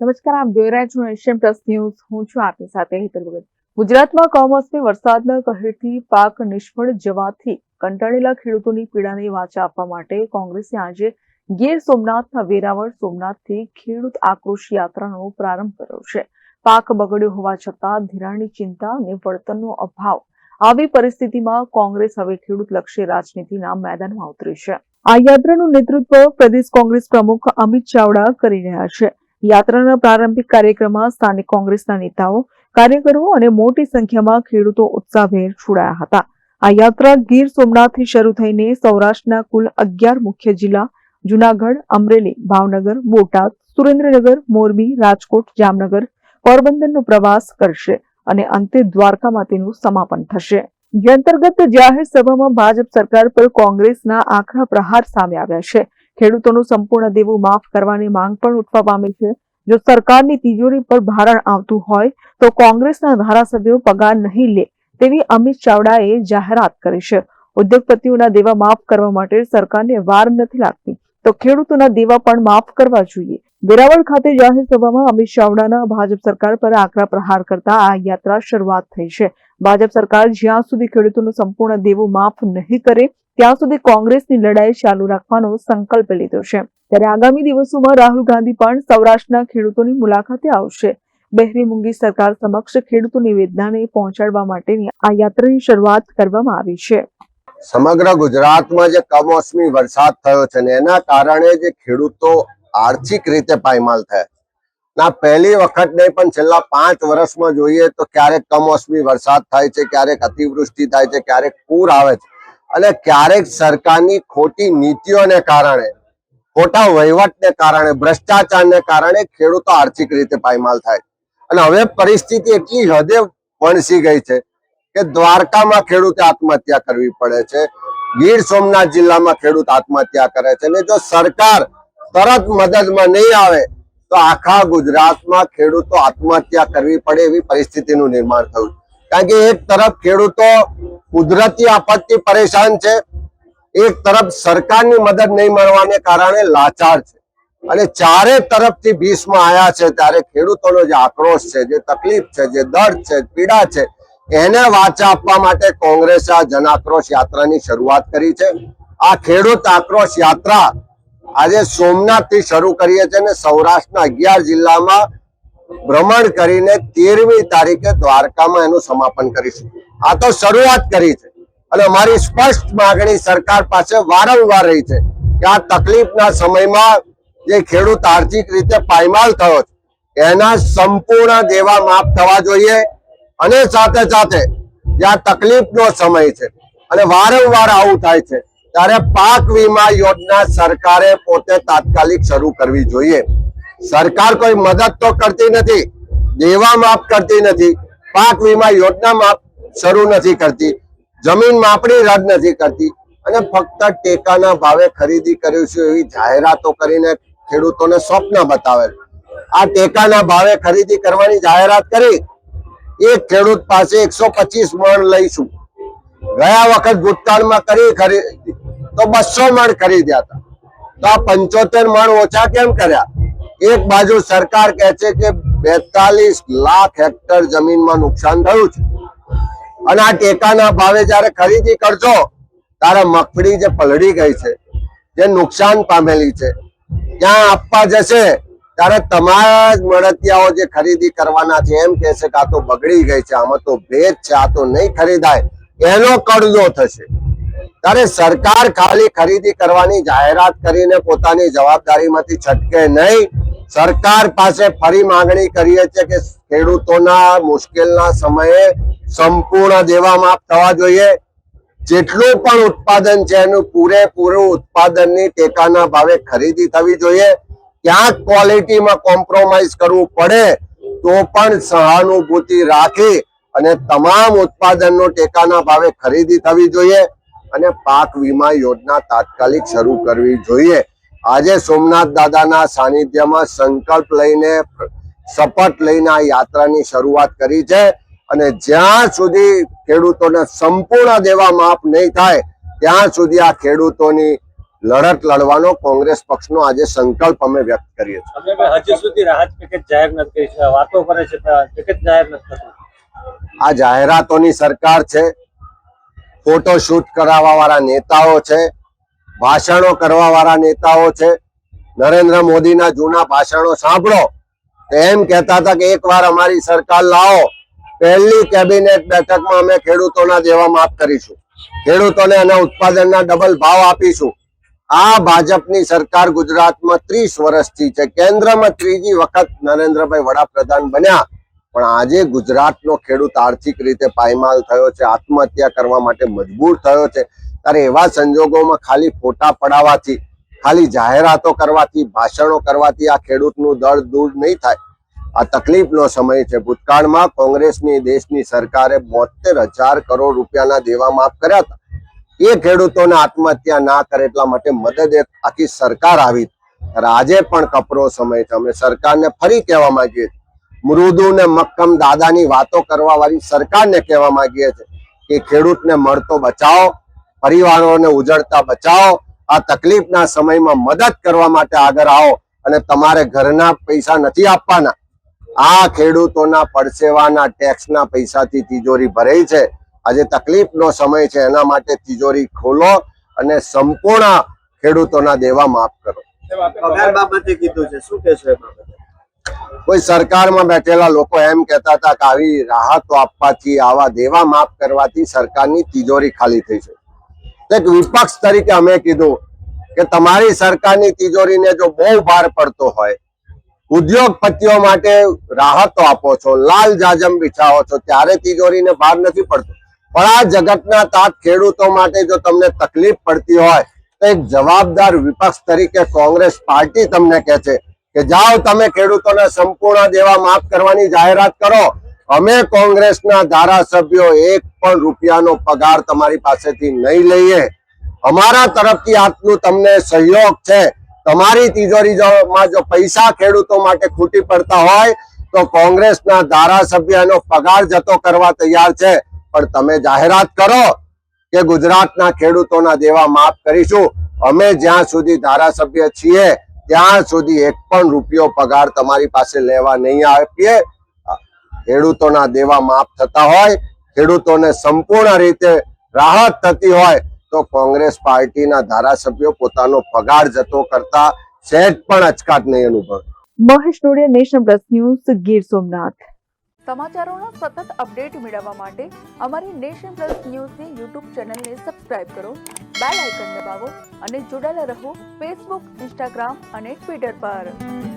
નમસ્કાર, આપ જોઈ રહ્યા છો એશિયન પ્લસ ન્યૂઝ. હું છું આપની સાથે હેતલ ભગત. ગુજરાતમાં કમોસમી વરસાદના કહેરથી પાક નિષ્ફળ જવાથી કંટાળેલા ખેડૂતોની પીડાને વાચા આપવા માટે કોંગ્રેસે આજે ગીર સોમનાથના વેરાવળ સોમનાથથી ખેડૂત આક્રોશ યાત્રાનો પ્રારંભ કર્યો છે. પાક બગડ્યો હોવા છતાં ધિરાણની ચિંતા અને વળતરનો અભાવ આવી પરિસ્થિતિમાં કોંગ્રેસ હવે ખેડૂત લક્ષી રાજનીતિના મેદાનમાં ઉતરી છે. આ યાત્રાનું નેતૃત્વ પ્રદેશ કોંગ્રેસ પ્રમુખ અમિત ચાવડા કરી રહ્યા છે. યાત્રાના પ્રારંભિક કાર્યક્રમમાં સ્થાનિક કોંગ્રેસના નેતાઓ, કાર્યકરો અને મોટી સંખ્યામાં ખેડૂતો ઉત્સાહભેર જોડાયા હતા. આ યાત્રા ગીર સોમનાથથી શરૂ થઈને સૌરાષ્ટ્રના કુલ અગિયાર મુખ્ય જિલ્લા, જુનાગઢ, અમરેલી, ભાવનગર, બોટાદ, સુરેન્દ્રનગર, મોરબી, રાજકોટ, જામનગર પોરબંદરનો પ્રવાસ કરશે અને અંતે દ્વારકામાં તેનું સમાપન થશે. અંતર્ગત જાહેર સભામાં ભાજપ સરકાર પર કોંગ્રેસના આકરા પ્રહાર સામે આવ્યા છે. ખેડૂતોનું સંપૂર્ણ દેવું માફ કરવાની માંગ પણ ઉઠવા પામી છે. જો સરકારની તિજોરી પર ભારણ આવતું હોય, તો કોંગ્રેસના ધારાસભ્યો પગાર નહીં લે તેવી અમિત ચાવડાએ જાહેરાત કરી છે. ઉદ્યોગપતિઓના દેવા માફ કરવા માટે સરકારને વાર નથી લાગતી, તો ખેડૂતોના દેવા પણ માફ કરવા જોઈએ. વેરાવળ ખાતે જાહેર સભામાં અમિત ચાવડાના ભાજપ સરકાર પર આકરા પ્રહાર કરતા આ યાત્રા શરૂઆત થઈ છે. ભાજપ સરકાર જ્યાં સુધી ખેડૂતોનું સંપૂર્ણ દેવું માફ નહીં કરે ત્યાં સુધી કોંગ્રેસની લડાઈ ચાલુ રાખવાનો સંકલ્પ લીધો છે. ત્યારે આગામી દિવસોમાં રાહુલ ગાંધી પણ સૌરાષ્ટ્રના ખેડૂતોની મુલાકાતે આવશે. બહેરી મુંગી સરકાર સમક્ષ ખેડૂતોની વેદનાને પહોંચાડવા માટેની આ યાત્રાની શરૂઆત કરવામાં આવી છે. સમગ્ર ગુજરાતમાં જે કમોસમી વરસાદ થયો છે ને એના કારણે જે ખેડૂતો આર્થિક રીતે પાયમાલ થયા. ના, પહેલી વખત નહીં, પણ છેલ્લા પાંચ વર્ષમાં જોઈએ તો ક્યારેક કમોસમી વરસાદ થાય છે, ક્યારેક અતિવૃષ્ટિ થાય છે, ક્યારેક પૂર આવે છે. અને ક્યારેક સરકારની ખોટી નીતિઓને કારણે, ખોટા વહીવટને કારણે, ભ્રષ્ટાચારને કારણે ખેડૂતો આર્થિક રીતે પાયમાલ થાય. અને હવે પરિસ્થિતિ એટલી હદે વણસી ગઈ છે કે દ્વારકામાં ખેડૂતે આત્મહત્યા કરવી પડે છે. ગીર સોમનાથ જિલ્લામાં ખેડૂત આત્મહત્યા કરે છે. અને જો સરકાર તરત મદદમાં નહીં આવે, તો આખા ગુજરાતમાં ખેડૂતો આત્મહત્યા કરવી પડે એવી પરિસ્થિતિનું નિર્માણ થયું કારણ કે એક તરફ ખેડૂતો કુદરતી આપત્તિ પરેશાન છે, એક તરફ સરકારની મદદ નહીં મળવાને કારણે લાચાર છે. અને ચારે તરફથી ભીષમાં આવ્યા છે ત્યારે ખેડૂતોનો જે આક્રોશ છે, જે તકલીફ છે, જે દર્દ છે, પીડા છે, એને વાચા આપવા માટે કોંગ્રેસે આ જનાક્રોશ યાત્રાની શરૂઆત કરી છે. આ ખેડૂત આક્રોશ યાત્રા આજે સોમનાથથી શરૂ કરીએ છીએ અને સૌરાષ્ટ્રના અગિયાર જિલ્લામાં ભ્રમણ કરીને તેરમી તારીખે દ્વારકામાં એનું સમાપન કરીશું. આ તો શરૂઆત કરી છે. અને અમારી સ્પષ્ટ માગણી સરકાર પાસે વારંવાર રહી છે કે આ તકલીફના સમયમાં જે ખેડૂત આર્થિક રીતે પાયમાલ થયો છે, એના સંપૂર્ણ દેવા માફ થવા જોઈએ અને સાથે સાથે જે આ તકલીફનો સમય છે અને વારંવાર આવું થાય છે, ત્યારે પાક વીમા યોજના સરકારે પોતે તાત્કાલિક શરૂ કરવી જોઈએ. સરકાર કોઈ મદદ તો કરતી નથી, દેવા માફ કરતી નથી, પાક વીમા યોજના માફ શરૂ નથી કરતી, જમીન માપણી રદ નથી કરતી, અને ફક્ત ટેકાના ભાવે ખરીદી કરીશું એવી જાહેરાતો કરીને ખેડૂતોને સ્વપ્ન બતાવેલ આ ટેકાના ભાવે ખરીદી કરવાની જાહેરાત કરી એક ખેડૂત પાસે એકસો પચીસ મણ લઈશું. ગયા વખત ભૂતકાળમાં કરી ખરીદી તો બસો મણ ખરીદ્યા હતા. તો આ પંચોતેર મણ ઓછા કેમ કર્યા? એક બાજુ સરકાર કહે છે કે બેતાલીસ લાખ હેક્ટર જમીનમાં નુકસાન થયું છે. અને આ ટેકાના ભાવે જયારે ખરીદી કરશો ત્યારે મગફળી જે પલળી ગઈ છે, જે નુકસાન પામેલી છે, ત્યાં આપવા જશે, ત્યારે તમારા જ મળતિયાઓ જે ખરીદી કરવાના છે, એમ કે છે કે આ તો બગડી ગઈ છે, આમાં તો ભેજ છે, આ તો નહીં ખરીદાય, એનો કડદો થશે. ત્યારે સરકાર ખાલી ખરીદી કરવાની જાહેરાત કરીને પોતાની જવાબદારીમાંથી છટકે નહીં સરકાર પાસે ફરી માંગણી કરીએ છીએ કે ખેડૂતોના મુશ્કેલના સમયે સંપૂર્ણ દેવા માફ થવા જોઈએ. જેટલું પણ ઉત્પાદન છે એનું પૂરેપૂરું ઉત્પાદનની ટેકાના ભાવે ખરીદી થવી જોઈએ. ક્યાંક ક્વોલિટીમાં કોમ્પ્રોમાઇઝ કરવું પડે તો પણ સહાનુભૂતિ રાખી અને તમામ ઉત્પાદનનો ટેકાના ભાવે ખરીદી થવી જોઈએ અને પાક વીમા યોજના તાત્કાલિક શરૂ કરવી જોઈએ. આજે સોમનાથ દાદાના સાનિધ્યમાં સંકલ્પ લઈને શપથ લઈને આ યાત્રાની શરૂઆત કરી છે અને જ્યાં સુધી ખેડૂતોને સંપૂર્ણ દેવા માફ નહીં થાય ત્યાં સુધી આ ખેડૂતોની લડત લડવાનો કોંગ્રેસ પક્ષનો આજે સંકલ્પ અમે વ્યક્ત કરીએ છીએ. હજી સુધી રાહત પેકેજ જાહેર નથી કરી છે વાતો કરે છે પેકેજ જાહેર નથી આ જાહેરાતોની સરકાર છે ફોટો શૂટ કરાવવા વાળા નેતાઓ છે ભાષણો કરવા વાળા નેતાઓ છે. નરેન્દ્ર મોદીના જૂના ભાષણો સાંભળો. એમ કહેતા હતા કે એકવાર અમારી સરકાર લાવો. પહેલી કેબિનેટ બેઠકમાં અમે ખેડૂતોના દેવા માફ કરીશું. ખેડૂતોને એના ઉત્પાદનના ડબલ ભાવ આપીશું. આ ભાજપની સરકાર ગુજરાતમાં ત્રીસ વર્ષથી છે. કેન્દ્રમાં ત્રીજી વખત નરેન્દ્રભાઈ વડાપ્રધાન બન્યા. પણ આજે ગુજરાતનો ખેડૂત આર્થિક રીતે પાયમાલ થયો છે. આત્મહત્યા કરવા માટે મજબૂર થયો છે. ત્યારે એવા સંજોગોમાં ખાલી ફોટા પડાવવાથી, ખાલી જાહેરાતો કરવાથી, ભાષણો કરવાથી આ ખેડૂતનું દળ દૂર નહીં થાય. આ તકલીફનો સમય છે. ભૂતકાળમાં કોંગ્રેસની, દેશની સરકારે બોતેર હજાર કરોડ રૂપિયાના દેવા માફ કર્યા હતા. એ ખેડૂતોને આત્મહત્યા ના કરે એટલા માટે મદદ આખી સરકાર આવી. આજે પણ કપરો સમય છે. અમે સરકારને ફરી કહેવા માંગીએ છીએ. મૃદુ ને મક્કમ દાદાની વાતો કરવા વાળી સરકારને કહેવા માંગીએ છીએ કે ખેડૂતને મળતો બચાવો. પરિવારોને ઉજળતા બચાવો આ તકલીફના સમયમાં મદદ કરવા માટે આગળ આવો અને તમારે ઘરના પૈસા નથી આપવાના. આ ખેડૂતોના પડસેવાના ટેક્સના પૈસાથી તિજોરી ભરાઈ છે. આજે તકલીફનો સમય છે એના માટે તિજોરી ખોલો અને સંપૂર્ણ ખેડૂતોના દેવા માફ કરો. પગાર બાબતે કીધું છે શું કહેશો એ બાબતે? કોઈ સરકારમાં બેઠેલા લોકો એમ કહેતા હતા કે આવી રાહતો આપવાથી આવા દેવા માફ કરવાથી સરકારની તિજોરી ખાલી થઈ છે. એક વિપક્ષ તરીકે અમે કીધું કે તમારી સરકારની તિજોરીને જો બહુ ભાર પડતો હોય, ઉદ્યોગપતિઓ માટે રાહતો આપો છો, લાલ જાજમ બિછાવો છો, ત્યારે તિજોરીને ભાર નથી પડતો. પણ આ જગતના તાત ખેડૂતો માટે જો તમને તકલીફ પડતી હોય, તો એક જવાબદાર વિપક્ષ તરીકે કોંગ્રેસ પાર્ટી તમને કહે છે કે જાઓ તમે ખેડૂતોને સંપૂર્ણ દેવા માફ કરવાની જાહેરાત કરો અમે કોંગ્રેસના ધારાસભ્યો એક પણ રૂપિયાનો પગાર તમારી પાસેથી નહીં લઈએ. અમારા તરફથી આટલું તમને સહયોગ છે. તમારી તિજોરીમાં જો પૈસા ખેડૂતો માટે ખૂટી પડતા હોય, તો કોંગ્રેસના ધારાસભ્યનો પગાર જતો કરવા તૈયાર છે. પણ તમે જાહેરાત કરો કે ગુજરાતના ખેડૂતોના દેવા માફ કરીશું. અમે જ્યાં સુધી ધારાસભ્ય છીએ, ત્યાં સુધી એક પણ રૂપિયો પગાર તમારી પાસે લેવા નહીં આપીએ. ખેડૂતોના દેવા માફ થતા હોય ખેડૂતોને સંપૂર્ણ રીતે રાહત થતી હોય તો કોંગ્રેસ પાર્ટીના ધારાસભ્યો પોતાનો પગાર જતો કરતા સહેજ પણ અચકાટ નહીં અનુભવે. Mahesh Dodiya nation plus news Gir Somnath. સમાચારોનો સતત અપડેટ મેળવવા માટે અમારી નેશન પ્લસ ન્યૂઝની યુટ્યુબ ચેનલને સબસ્ક્રાઇબ કરો બેલ આઇકન દબાવો અને જોડાયેલા રહો ફેસબુક ઇન્સ્ટાગ્રામ અને ટ્વિટર પર.